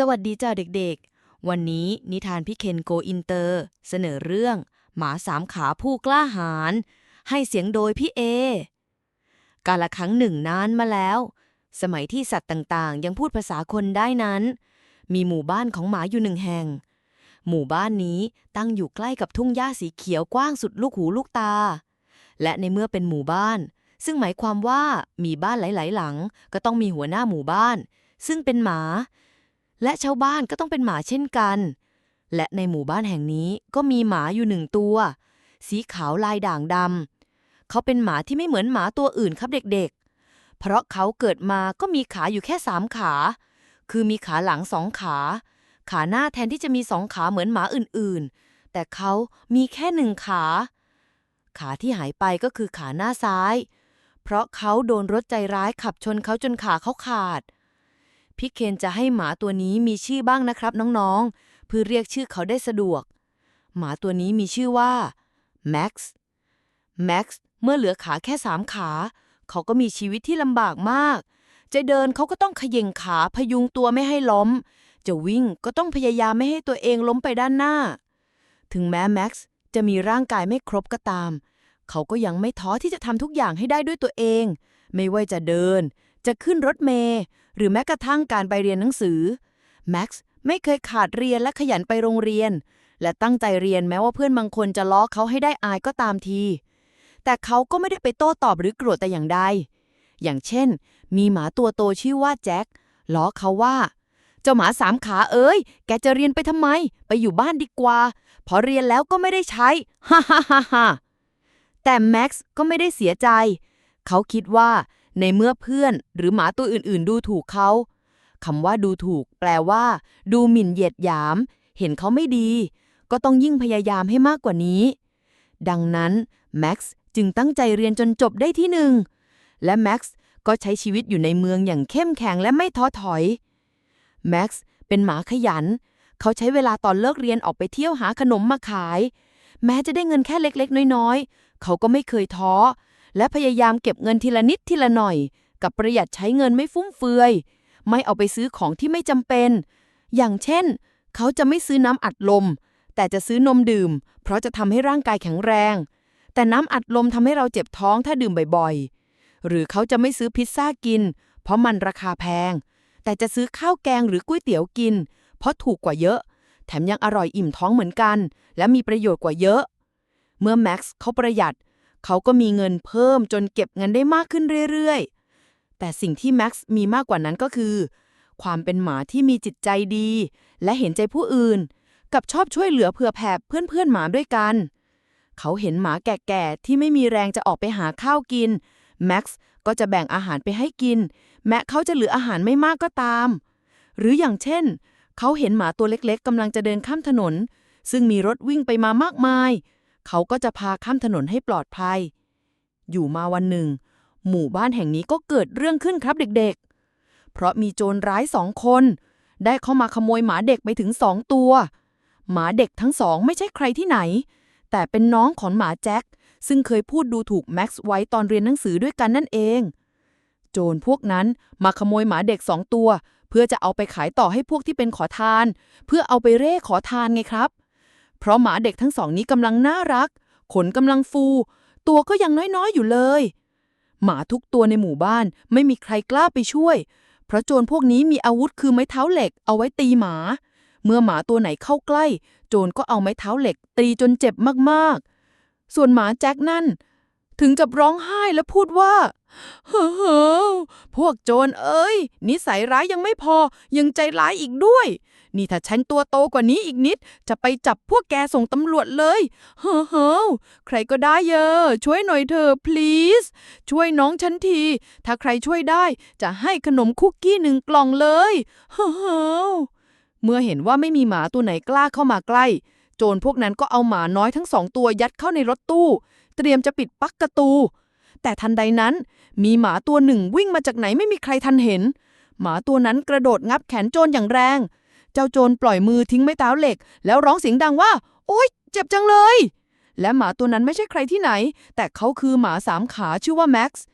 สวัสดีจ้าเด็กๆ วันนี้นิทานพี่เคนโกอินเตอร์ เสนอเรื่อง หมาสามขาผู้กล้าหาญให้เสียงโดยพี่เอ กาละครั้งหนึ่งนานมาแล้ว สมัยที่สัตว์ต่างๆ ยังพูดภาษาคนได้นั้น มีหมู่บ้านของหมาอยู่หนึ่งแห่ง หมู่บ้านนี้ตั้งอยู่ใกล้กับทุ่งหญ้าสีเขียวกว้างสุดลูกหูลูกตา และในเมื่อเป็นหมู่บ้าน ซึ่งหมายความว่ามีบ้านหลายๆ หลัง ก็ต้องมีหัวหน้าหมู่บ้าน ซึ่งเป็นหมา และชาวบ้านก็ต้องเป็นหมาเช่นกัน และในหมู่บ้านแห่งนี้ก็มีหมาอยู่หนึ่งตัว สีขาวลายด่างดำเขาเป็นหมาที่ไม่เหมือนหมาตัวอื่นครับเด็กๆ เพราะเขาเกิดมาก็มีขาอยู่แค่สามขา คือมีขาหลังสองขา ขาหน้าแทนที่จะมีสองขาเหมือนหมาอื่นๆ แต่เขามีแค่หนึ่งขา ขาที่หายไปก็คือขาหน้าซ้าย เพราะเขาโดนรถใจร้ายขับชนเขาจนขาเขาขาด พี่เคนจะให้หมาตัวนี้มีชื่อบ้างนะครับน้องๆ เพื่อเรียกชื่อเขาได้สะดวก หมาตัวนี้มีชื่อว่าแม็กซ์แม็กซ์เมื่อเหลือขาแค่สามขา เขาก็มีชีวิตที่ลำบากมาก จะเดินเขาก็ต้องขย่งขาพยุงตัวไม่ให้ล้ม จะวิ่งก็ต้องพยายามไม่ให้ตัวเองล้มไปด้านหน้า ถึงแม้แม็กซ์จะมีร่างกายไม่ครบก็ตาม เขาก็ยังไม่ท้อที่จะทำทุกอย่างให้ได้ด้วยตัวเอง ไม่ว่าจะเดิน จะขึ้นรถเมล์ หรือแม้กระทั่งการไปเรียนหนังสือแม็กซ์ไม่เคยขาดเรียนและขยันไปโรงเรียน และตั้งใจเรียนแม้ว่าเพื่อนบางคนจะล้อเขาให้ได้อายก็ตามที แต่เขาก็ไม่ได้ไปโต้ตอบหรือโกรธแต่อย่างใด อย่างเช่น มีหมาตัวโตชื่อว่าแจ็คล้อเขาว่า เจ้าหมาสามขาเอ้ย แกจะเรียนไปทำไม ไปอยู่บ้านดีกว่า พอเรียนแล้วก็ไม่ได้ใช้ ฮ่าฮ่าฮ่าฮ่าแต่แม็กซ์ก็ไม่ได้เสียใจ เขาคิดว่า ในเมื่อเพื่อนหรือหมาตัวอื่นๆ ดูถูกเขาคำว่าดูถูก แปลว่า ดูหมิ่นเหยียดหยาม เห็นเขาไม่ดี ก็ต้องยิ่งพยายามให้มากกว่านี้ ดังนั้นแม็กซ์จึงตั้งใจเรียนจนจบได้ที่หนึ่งและแม็กซ์ก็ใช้ชีวิตอยู่ในเมืองอย่างเข้มแข็งและไม่ท้อถอยแม็กซ์เป็นหมาขยัน เขาใช้เวลาตอนเลิกเรียนออกไปเที่ยวหาขนมมาขาย แม้จะได้เงินแค่เล็กๆ น้อยๆ เขาก็ไม่เคยท้อ และพยายามเก็บเงินทีละนิดทีละหน่อย กับประหยัดใช้เงินไม่ฟุ่มเฟือย ไม่เอาไปซื้อของที่ไม่จำเป็น อย่างเช่น เขาจะไม่ซื้อน้ำอัดลม แต่จะซื้อนมดื่ม เพราะจะทำให้ร่างกายแข็งแรง แต่น้ำอัดลมทำให้เราเจ็บท้องถ้าดื่มบ่อยๆ หรือเขาจะไม่ซื้อพิซซ่ากิน เพราะมันราคาแพง แต่จะซื้อข้าวแกงหรือก๋วยเตี๋ยวกิน เพราะถูกกว่าเยอะ แถมยังอร่อยอิ่มท้องเหมือนกัน และมีประโยชน์กว่าเยอะ เมื่อแม็กซ์เขาประหยัด เขาก็มีเงินเพิ่มจนเก็บเงินได้มากขึ้นเรื่อยๆ แต่สิ่งที่แม็กซ์มีมากกว่านั้นก็คือ ความเป็นหมาที่มีจิตใจดี และเห็นใจผู้อื่น กับชอบช่วยเหลือเผื่อแผ่เพื่อนๆหมาด้วยกัน เขาเห็นหมาแก่ๆ ที่ไม่มีแรงจะออกไปหาข้าวกินแม็กซ์ก็จะแบ่งอาหารไปให้กิน แม้เขาจะเหลืออาหารไม่มากก็ตาม หรืออย่างเช่น เขาเห็นหมาตัวเล็กๆกำลังจะเดินข้ามถนน ซึ่งมีรถวิ่งไปมามากมาย เขาก็จะพาข้ามถนนให้ปลอดภัย อยู่มาวันหนึ่ง หมู่บ้านแห่งนี้ก็เกิดเรื่องขึ้นครับเด็กๆ เพราะมีโจรร้ายสองคน ได้เข้ามาขโมยหมาเด็กไปถึงสองตัว หมาเด็กทั้งสองไม่ใช่ใครที่ไหน แต่เป็นน้องของหมาแจ็คซึ่งเคยพูดดูถูกแม็กซ์ไว้ตอนเรียนหนังสือด้วยกันนั่นเอง โจรพวกนั้นมาขโมยหมาเด็กสองตัว เพื่อจะเอาไปขายต่อให้พวกที่เป็นขอทาน เพื่อเอาไปเร่ขอทานไงครับ เพราะหมาเด็กทั้งสองนี้กำลังน่ารัก ขนกำลังฟู ตัวก็ยังน้อยๆอยู่เลย หมาทุกตัวในหมู่บ้านไม่มีใครกล้าไปช่วย เพราะโจรพวกนี้มีอาวุธคือไม้เท้าเหล็กเอาไว้ตีหมา เมื่อหมาตัวไหนเข้าใกล้ โจรก็เอาไม้เท้าเหล็ก ตีจนเจ็บมากๆ ส่วนหมาแจ็คนั่น ถึงกับร้องไห้และพูดว่า เฮ้อพวกโจรเอ้ย นิสัยร้ายยังไม่พอ ยังใจร้ายอีกด้วย นี่ถ้าฉันตัวโตกว่านี้อีกนิด จะไปจับพวกแกส่งตำรวจเลย เฮ้อเฮ้อใครก็ได้เยอะ ช่วยหน่อยเถอะ please ช่วยน้องฉันที ถ้าใครช่วยได้ จะให้ขนมคุกกี้หนึ่งกล่องเลยเฮ้อเฮ้อเมื่อเห็นว่าไม่มีหมาตัวไหนกล้าเข้ามาใกล้ โจรพวกนั้นก็เอาหมาน้อยทั้งสองตัวยัดเข้าในรถตู้ เตรียมจะปิดปักประตู แต่ทันใดนั้น มีหมาตัวหนึ่งวิ่งมาจากไหนไม่มีใครทันเห็น หมาตัวนั้นกระโดดงับแขนโจรอย่างแรง เจ้าโจรปล่อยมือทิ้งไม้เท้าเหล็ก แล้วร้องเสียงดังว่า โอ๊ย เจ็บจังเลย และหมาตัวนั้นไม่ใช่ใครที่ไหน แต่เขาคือหมาสามขาชื่อว่าแม็กซ์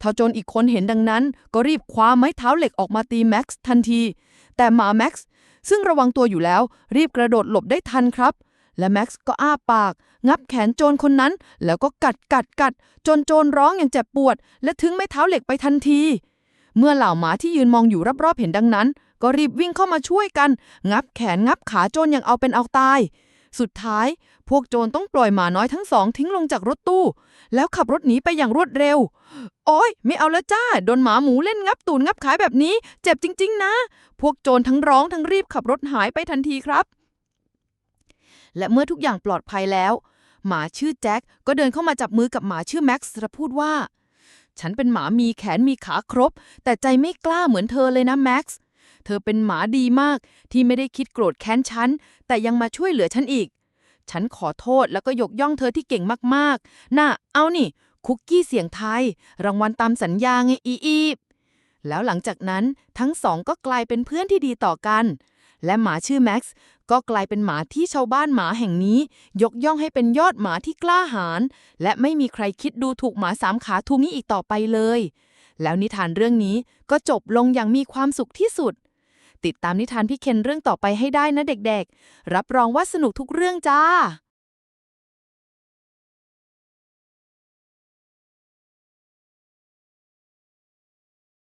ถ้าโจรอีกคนเห็นดังนั้น ก็รีบคว้าไม้เท้าเหล็กออกมาตีแม็กซ์ทันที แต่หมาแม็กซ์ซึ่งระวังตัวอยู่แล้ว รีบกระโดดหลบได้ทันครับ และแม็กซ์ก็อ้าปาก งับแขนโจรคนนั้น แล้วก็กัดกัดกัด จนโจรร้องอย่างเจ็บปวด และถึงไม้เท้าเหล็กไปทันที เมื่อเหล่าหมาที่ยืนมองอยู่รอบๆเห็นดังนั้น ก็รีบวิ่งเข้ามาช่วยกัน งับแขนงับขาโจรอย่างเอาเป็นเอาตาย สุดท้าย พวกโจรต้องปล่อยหมาน้อยทั้งสองทิ้งลงจากรถตู้ แล้วขับรถหนีไปอย่างรวดเร็ว โอ้ยไม่เอาแล้วจ้าโดนหมาหมูเล่นงับตูนงับขายแบบนี้ เจ็บจริง ๆ นะ พวกโจรทั้งร้องทั้งรีบขับรถหายไปทันทีครับ และเมื่อทุกอย่างปลอดภัยแล้ว หมาชื่อแจ็คก็เดินเข้ามาจับมือกับหมาชื่อแม็กซ์และพูดว่า ฉันเป็นหมามีแขนมีขาครบ แต่ใจไม่กล้าเหมือนเธอเลยนะแม็กซ์เธอเป็นหมาดีมากที่ไม่ได้คิดโกรธแค้นฉัน แต่ยังมาช่วยเหลือฉันอีก ฉันขอโทษแล้วก็ยกย่องเธอที่เก่งมากๆ น่ะ เอานี่ คุกกี้เสียงไทย รางวัลตามสัญญาไงอีอีบแล้วหลังจากนั้นทั้งสองก็กลายเป็นเพื่อนที่ดีต่อกัน และหมาชื่อแม็กซ์ ก็กลายเป็นหมาที่ชาวบ้านหมาแห่งนี้ ยกย่องให้เป็นยอดหมาที่กล้าหาญและไม่มีใครคิดดูถูกหมาสามขาทูนี้อีกต่อไปเลย แล้วนิทานเรื่องนี้ก็จบลงอย่างมีความสุขที่สุด ติดตามนิทานพี่เคนเรื่องต่อไปให้ได้นะเด็กๆ รับรองว่าสนุกทุกเรื่องจ้า